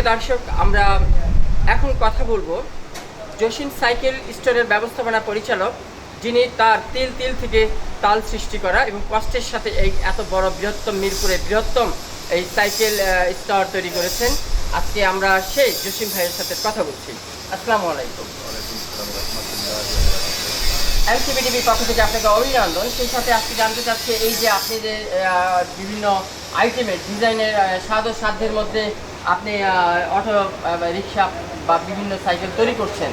প্রিয় দর্শক, আমরা এখন কথা বলব জসিম সাইকেল স্টোরের ব্যবস্থাপনা পরিচালক, যিনি তার তিল তিল থেকে তাল সৃষ্টি করা এবং কষ্টের সাথে এই এত বড় বৃহত্তম মিরপুরে বৃহত্তম এই সাইকেল স্টোর তৈরি করেছেন। আজকে আমরা সেই জসিম ভাইয়ের সাথে কথা বলছি। আসসালামু আলাইকুম। এলসিবিডিবির পক্ষ থেকে আপনাকে অভিনন্দন। সেই সাথে আজকে জানতে চাচ্ছি এই যে আপনি যে বিভিন্ন আইটেমের ডিজাইনের ও সাধ্যের মধ্যে আপনি অটো রিক্সা বা বিভিন্ন সাইকেল তৈরি করছেন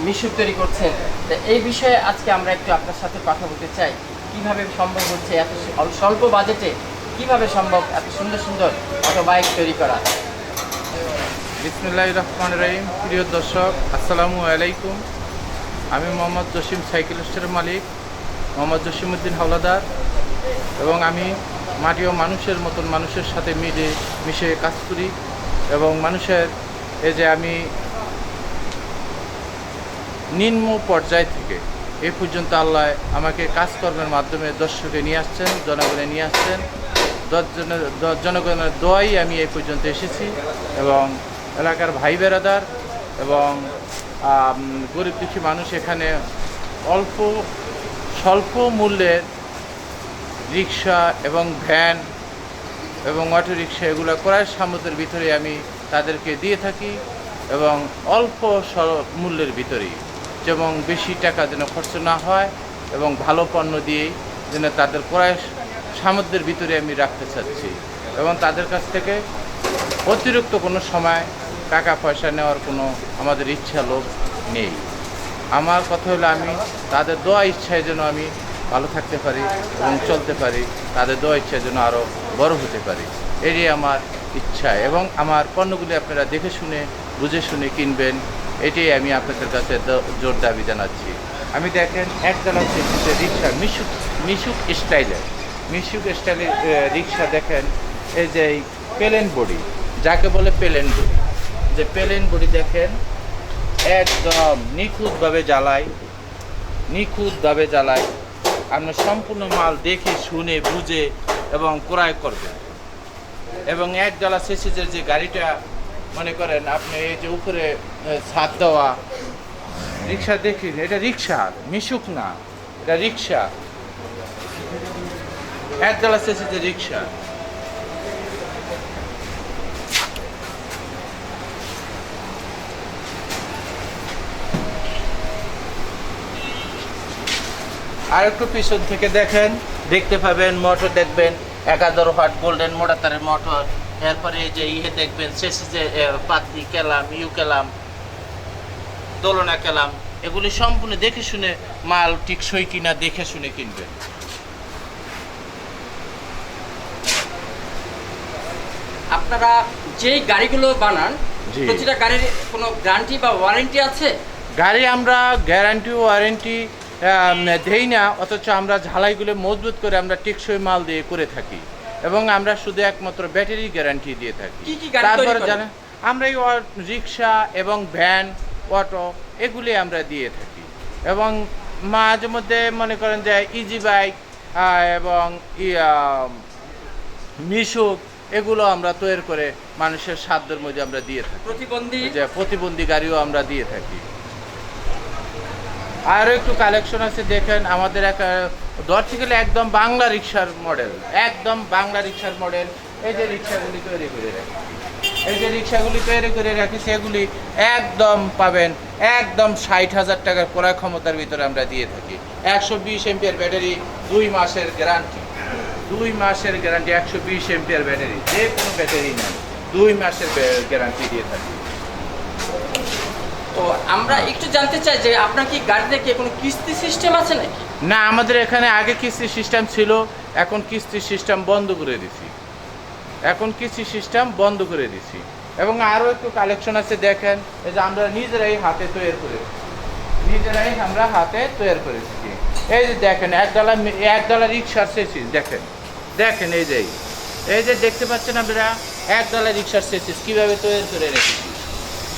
মিশুক তৈরি করছেন, তো এই বিষয়ে আজকে আমরা একটু আপনার সাথে কথা বলতে চাই। কীভাবে সম্ভব হচ্ছে এত স্বল- স্বল্প বাজেটে কীভাবে সম্ভব এত সুন্দর সুন্দর অটো বাইক তৈরি করা? বিসমুল্লাহ রহমান রহিম। প্রিয় দর্শক, আসসালামু আলাইকুম। আমি মোহাম্মদ জসিম সাইকেল স্টোরের মালিক, মোহাম্মদ জসিমউদ্দিন হাওলাদার, এবং আমি মাটি ও মানুষের মতন মানুষের সাথে মিলে, মিশে কাজ করি এবং মানুষের, এই যে আমি নিম্ন পর্যায় থেকে এ পর্যন্ত আল্লাহ আমাকে কাজকর্মের মাধ্যমে দর্শকে নিয়ে আসছেন, জনগণে নিয়ে আসছেন। দশজনের- জনগণের দোয়াই আমি এই পর্যন্ত এসেছি এবং এলাকার ভাই বেরাদার এবং গরিব দুঃখী মানুষ এখানে অল্প, স্বল্প মূল্যের রিক্সা এবং ভ্যান এবং অটো রিক্সা এগুলো ক্রয় সামর্থ্যের ভিতরে আমি তাদেরকে দিয়ে থাকি এবং অল্প স্বল্প মূল্যের ভিতরেই, যেমন বেশি টাকা যেন খরচ না হয় এবং ভালো পণ্য দিয়েই যেন তাদের ক্রয় সামর্থ্যের ভিতরে আমি রাখতে চাচ্ছি এবং তাদের কাছ থেকে অতিরিক্ত কোনো সময় টাকা পয়সা নেওয়ার কোনো আমাদের ইচ্ছা লোভ নেই। আমার কথা হলো আমি তাদের দোয়া ইচ্ছায় যেন আমি ভালো থাকতে পারি এবং চলতে পারি, তাদের দোয়া ইচ্ছায় যেন আরও বড় হতে পারি। এটাই আমার ইচ্ছা এবং আমার পণ্যগুলি আপনারা দেখে শুনে, বুঝে শুনে কিনবেন, এটাই আমি আপনাদের কাছে জোর দাবি জানাচ্ছি। আমি দেখেন একতলা সিস্টেমে রিক্সা, মিশুক মিশুক স্টাইলের মিশুক স্টাইলের রিক্সা দেখেন, এই যে প্লেন বডি, যাকে বলে পেলেন বডি, যে পেলেন বডি দেখেন, একদম নিখুঁতভাবে জ্বালায়, নিখুঁতভাবে জ্বালাই আপনি সম্পূর্ণ মাল দেখে, শুনে, বুঝে এবং ক্রয় করবে এবং এক ডলার শেষে যে গাড়িটা মনে করেন আপনি এই যে উপরে ছাদ দেওয়া, রিক্সা দেখি এটা রিক্সা, মিশুক না, এটা রিক্সা। এক সেসি যে রিক্সা। আর একটু পিছন থেকে দেখেন দেখতে পাবেন মোটর দেখবেন একাদর হাট গোল্ডেন মোটাতারের মোটর এরপরে এই যে ইয়ে দেখবেন শেষে যে পাতি কেলাম ইউ কেলাম দোলনা কেলাম এগুলি সম্পূর্ণ দেখে শুনে মাল টিকসই কিনা দেখে শুনে কিনবেন। আপনারা যেই গাড়িগুলো বানান। প্রতিটা গাড়ির কোনো গ্যারান্টি বা ওয়ারেন্টি আছে? গাড়ি আমরা গ্যারান্টি ওয়ারেন্টি দেই না অথচ আমরা ঝালাইগুলো মজবুত করে আমরা টেকসই মাল দিয়ে করে থাকি এবং আমরা শুধু একমাত্র ব্যাটারি গ্যারান্টি দিয়ে থাকি। তারপরে জানেন আমরা এই রিক্সা এবং ভ্যান অটো এগুলি আমরা দিয়ে থাকি। এবং মাঝে মধ্যে মনে করেন যে ইজি বাইক এবং মিশুক এগুলো আমরা তৈরি করে মানুষের সাধ্যের মধ্যে আমরা দিয়ে থাকি। প্রতিবন্ধী? যে প্রতিবন্ধী গাড়িও আমরা দিয়ে থাকি। আরও একটু কালেকশন আছে, দেখেন আমাদের এক ধরতে গেলে একদম বাংলা রিক্সার মডেল একদম বাংলা রিক্সার মডেল এই যে রিক্সাগুলি তৈরি করে রাখি, এই যে রিক্সাগুলি তৈরি করে রাখি, সেগুলি একদম পাবেন, একদম ষাট হাজার টাকার ক্রয় ক্ষমতার ভিতরে আমরা দিয়ে থাকি। একশো বিশ এমপিয়ার ব্যাটারি, দুই মাসের গ্যারান্টি দুই মাসের গ্যারান্টি একশো বিশ এমপিয়ার ব্যাটারি, যে কোনো ব্যাটারি নেন, দুই মাসের গ্যারান্টি দিয়ে থাকি। তো আমরা একটু জানতে চাই যে আপনার কি গাড়িতে কি কোনো কিস্তি সিস্টেম আছে নাকি? না, আমাদের এখানে আগে কিস্তি সিস্টেম ছিল, এখন কিস্তি সিস্টেম বন্ধ করে দিছি। এখন কিস্তি সিস্টেম বন্ধ করে দিছি। এবং আরও একটু কালেকশন আছে, দেখেন, এই যে আমরা নিজেরাই হাতে তৈরি করে, নিজেরাই আমরা হাতে তৈরি করেছি এই যে দেখেন, এক ডালা এক ডালা রিক্সার সেসিস দেখেন দেখেন এই যে এই যে দেখতে পাচ্ছেন আপনারা, এক ডালা রিক্সার সেসিস কীভাবে তৈরি করে রেখেছি।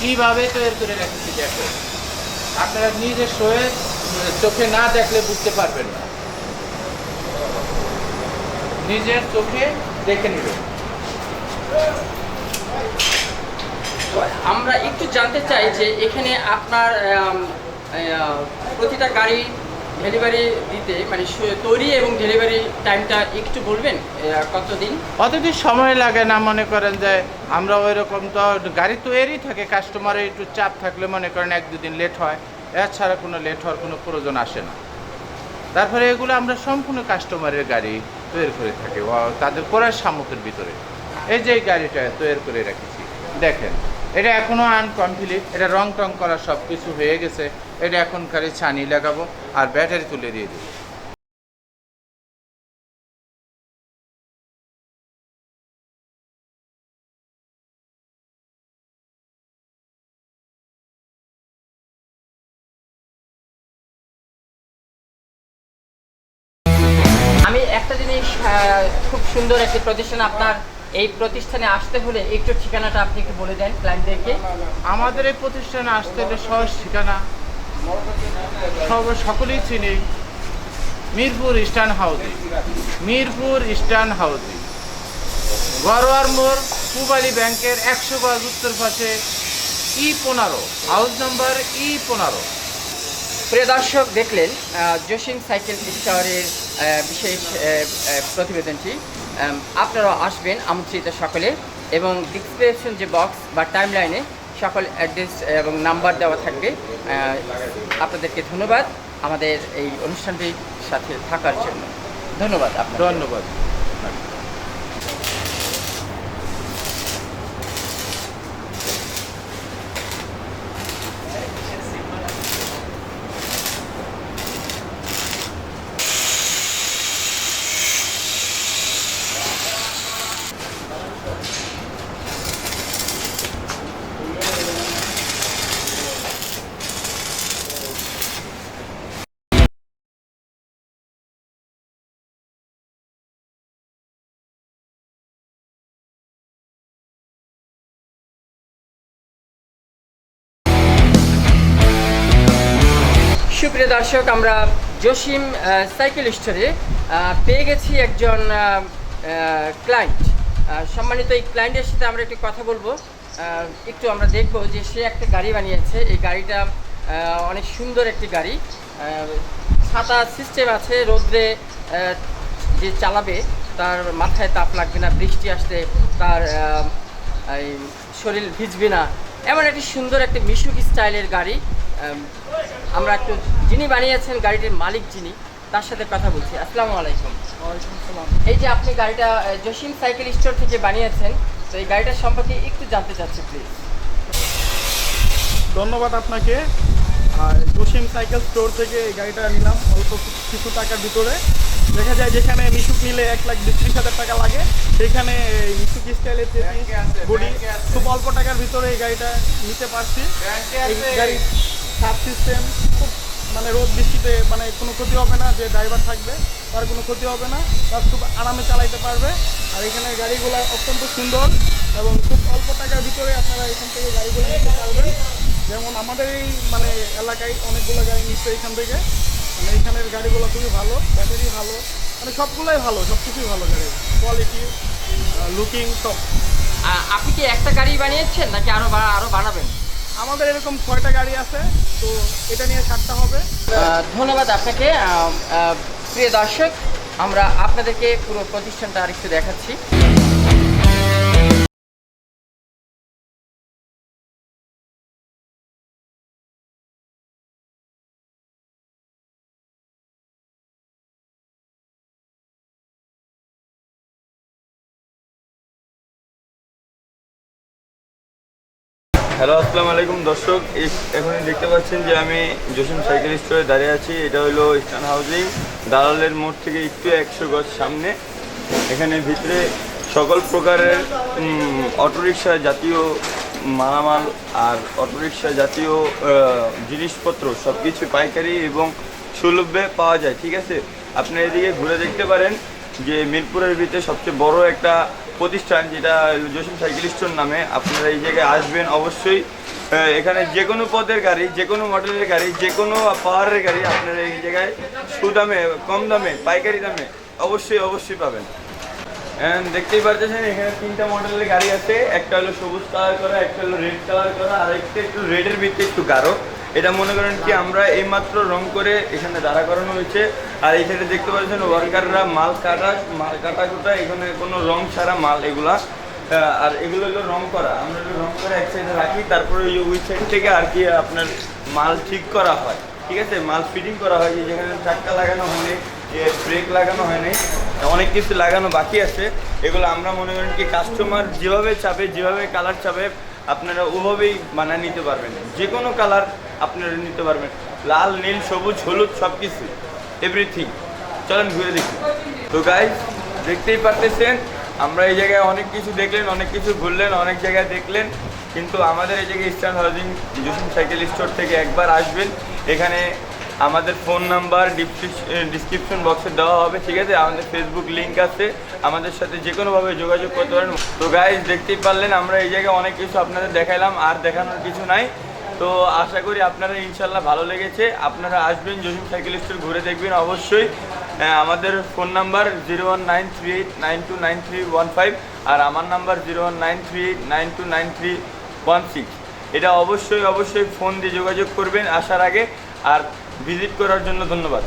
কীভাবে তৈরি করে রেখেছি দেখো। আপনারা নিজের শোয়ে চোখে না দেখলে বুঝতে পারবেন না। নিজের চোখে দেখে নেবেন। আমরা একটু জানতে চাই যে এখানে আপনার প্রতিটা গাড়ি ডেলিভারি দিতে মানে তৈরি এবং ডেলিভারি টাইমটা একটু বলবেন কতদিন? অতদিন সময় লাগে না, মনে করেন যে আমরা ওই রকম তো গাড়ি তো এরই থাকে কাস্টমারের একটু চাপ থাকলে মনে করেন এক দুদিন লেট হয়, এছাড়া কোনো লেট হওয়ার কোনো প্রয়োজন আসে না। তারপরে এগুলো আমরা সম্পূর্ণ কাস্টমারের গাড়ি তৈরি করে থাকি তাদের করার সামর্থ্যের ভিতরে। এই যে গাড়িটা তৈরি করে রেখেছি, দেখেন। এটা এখনও আনকমপ্লিট এটা রং টং করা সব কিছু হয়ে গেছে, এটা এখন খালি ছানি লাগাবো আর ব্যাটারি তুলে দিয়ে দেবো। আমি একটা জিনিস খুব সুন্দর একটি প্রতিষ্ঠান আপনার এই প্রতিষ্ঠানে আসতে হলে একটু ঠিকানাটা আপনি একটু বলে দেন ক্লায়েন্টদেরকে আমাদের এই প্রতিষ্ঠানে আসতে হলে সহজ ঠিকানা। সব সকলেই চিনি। Mirpur eastern housing Mirpur eastern housing গরোয়ার মোড় পুবালি ব্যাংকের একশো গজ উত্তর পাশে ই পনেরো। হাউস নাম্বার ই পনেরো। প্রিয় দর্শক দেখলেন জসিম সাইকেল স্টোরের বিশেষ প্রতিবেদনটি। আপনারা আসবেন আমন্ত্রিত সকলে এবং ডিসক্রিপশন যে বক্স বা টাইম লাইনে সকল অ্যাড্রেস এবং নাম্বার দেওয়া থাকবে আপনাদেরকে ধন্যবাদ আমাদের এই অনুষ্ঠানটির সাথে থাকার জন্য। ধন্যবাদ ধন্যবাদ। সুপ্রিয় দর্শক, আমরা জসিম সাইকেল স্টোরে পেয়ে গেছি একজন ক্লায়েন্ট সম্মানিত এই ক্লায়েন্টের সাথে আমরা একটু কথা বলব। একটু আমরা দেখব যে সে একটা গাড়ি বানিয়েছে। এই গাড়িটা অনেক সুন্দর একটি গাড়ি। ছাতা সিস্টেম আছে, রোদ্রে যে চালাবে, তার মাথায় তাপ লাগবে না, বৃষ্টি আসলে তার শরীর ভিজবে না। এমন একটি সুন্দর একটি মিশুক স্টাইলের গাড়ি। আমরা একটু যিনি বানিয়েছেন গাড়িটির মালিক যিনি তার সাথে কথা বলছি। আসসালামু আলাইকুম। এই যে আপনি গাড়িটা জসিম সাইকেল স্টোর থেকে বানিয়েছেন তো এই গাড়িটার সম্পর্কে একটু জানতে চাচ্ছি প্লিজ ধন্যবাদ আপনাকে। আর জসিম সাইকেল স্টোর থেকে এই গাড়িটা নিলাম অল্প কিছু টাকার ভিতরে। দেখা যায় যেখানে মিশুক নিলে এক লাখ বিত্রিশ হাজার টাকা লাগে সেখানে এই মিশুক স্টাইলের বডি খুব অল্প টাকার ভিতরে এই গাড়িটা নিতে পারছি। গাড়ির সাব সিস্টেম মানে রোদ বৃষ্টিতে মানে কোনো ক্ষতি হবে না, যে ড্রাইভার থাকবে তার কোনো ক্ষতি হবে না, তার খুব আরামে চালাইতে পারবে। আর এখানে গাড়িগুলো অত্যন্ত সুন্দর এবং খুব অল্প টাকার ভিতরে আপনারা এখান থেকে গাড়িগুলো নিতে পারবেন। যেমন আমাদের এই মানে এলাকায় অনেকগুলো গাড়ি নিচ্ছে এখান থেকে। মানে এখানের গাড়িগুলো খুবই ভালো ব্যাটারি ভালো মানে সবগুলোই ভালো সব কিছুই ভালো গাড়ি। কোয়ালিটি লুকিং সব আপনি কি একটা গাড়ি বানিয়েছেন নাকি আরও বা- আরও বানাবেন? আমাদের এরকম ছয়টা গাড়ি আছে, তো এটা নিয়ে সাতটা হবে। ধন্যবাদ আপনাকে। প্রিয় দর্শক, আমরা আপনাদেরকে পুরো প্রতিষ্ঠানটা আরেকটু দেখাচ্ছি। হ্যালো, আসসালামু আলাইকুম দর্শক। এই- এখন দেখতে পাচ্ছেন যে আমি জসিম সাইকেল স্টোরে দাঁড়িয়ে আছি। এটা হলো ইস্টার্ন হাউজিং দালালের মোড় থেকে একটু একশো গজ সামনে। এখানে ভিতরে সকল প্রকারের অটোরিকশা জাতীয় মালামাল আর অটোরিকশা জাতীয় জিনিসপত্র সব কিছু পাইকারি এবং সুলভে পাওয়া যায়, ঠিক আছে? আপনি এদিকে ঘুরে দেখতে পারেন যে মিরপুরের ভিতরে সবচেয়ে বড় একটা প্রতিষ্ঠান যেটা জসিম সাইকেল স্টোর নামে আপনারা এই জায়গায় আসবেন অবশ্যই। এখানে যে কোনো পদের গাড়ি যে কোনো মডেলের গাড়ি যে কোনো পাওয়ারের গাড়ি আপনারা এই জায়গায় সুদামে কম দামে পাইকারি দামে অবশ্যই অবশ্যই পাবেন। দেখতেই পারতেছেন এখানে তিনটা মডেলের গাড়ি আছে। একটা হলো সবুজ কালার করা একটা হলো রেড কালার করা আর একটা একটু রেডের ভিত্তি একটু গাঢ়। এটা মনে করেন কি আমরা এইমাত্র রং করে এখানে দাঁড়া করানো হয়েছে। আর এইখানে দেখতে পাচ্ছেন ওয়ার্কাররা মাল কাটা মাল কাটা কুটা, এখানে কোনো রং ছাড়া মাল এগুলা। আর এগুলো হলো রং করা। আমরা হলো রং করে এক সাইডে রাখি, তারপরে ওই ওই সাইড থেকে আর কি আপনার মাল ঠিক করা হয়। ঠিক আছে? মাল ফিটিং করা হয়, যেখানে চাক্কা লাগানো হয়নি ব্রেক লাগানো হয়নি, অনেক কিছু লাগানো বাকি আছে। এগুলো আমরা মনে করেন কি কাস্টমার যেভাবে চাপে যেভাবে কালার চাপে আপনারা ওভাবেই বানিয়ে নিতে পারবেন। যে কোনো কালার আপনারা নিতে পারবেন। লাল, নীল, সবুজ, হলুদ সব কিছু এভরিথিং চলেন ঘুরে দেখি। তো গাইজ দেখতেই পারতেছেন, আমরা এই জায়গায় অনেক কিছু দেখলেন, অনেক কিছু ঘুরলেন, অনেক জায়গায় দেখলেন, কিন্তু আমাদের এই জায়গায় eastern housing Jasim cycle store থেকে একবার আসবেন। এখানে আমাদের ফোন নাম্বার ডিসক্রিপশন বক্সে দেওয়া হবে, ঠিক আছে? আমাদের ফেসবুক লিঙ্ক আছে। আমাদের সাথে যে কোনোভাবে যোগাযোগ করতে পারেন। তো গাইজ দেখতেই পারলেন, আমরা এই জায়গায় অনেক কিছু আপনাদের দেখাইলাম, আর দেখানোর কিছু নাই। তো আশা করি আপনারা ইনশাল্লাহ ভালো লেগেছে। আপনারা আসবেন জসিম সাইকেল স্টোর, ঘুরে দেখবেন অবশ্যই। আমাদের phone number zero one nine three eight nine two nine three one five আর আমার number zero one nine three eight nine two nine three one six. এটা অবশ্যই অবশ্যই ফোন দিয়ে যোগাযোগ করবেন আসার আগে। আর ভিজিট করার জন্য ধন্যবাদ।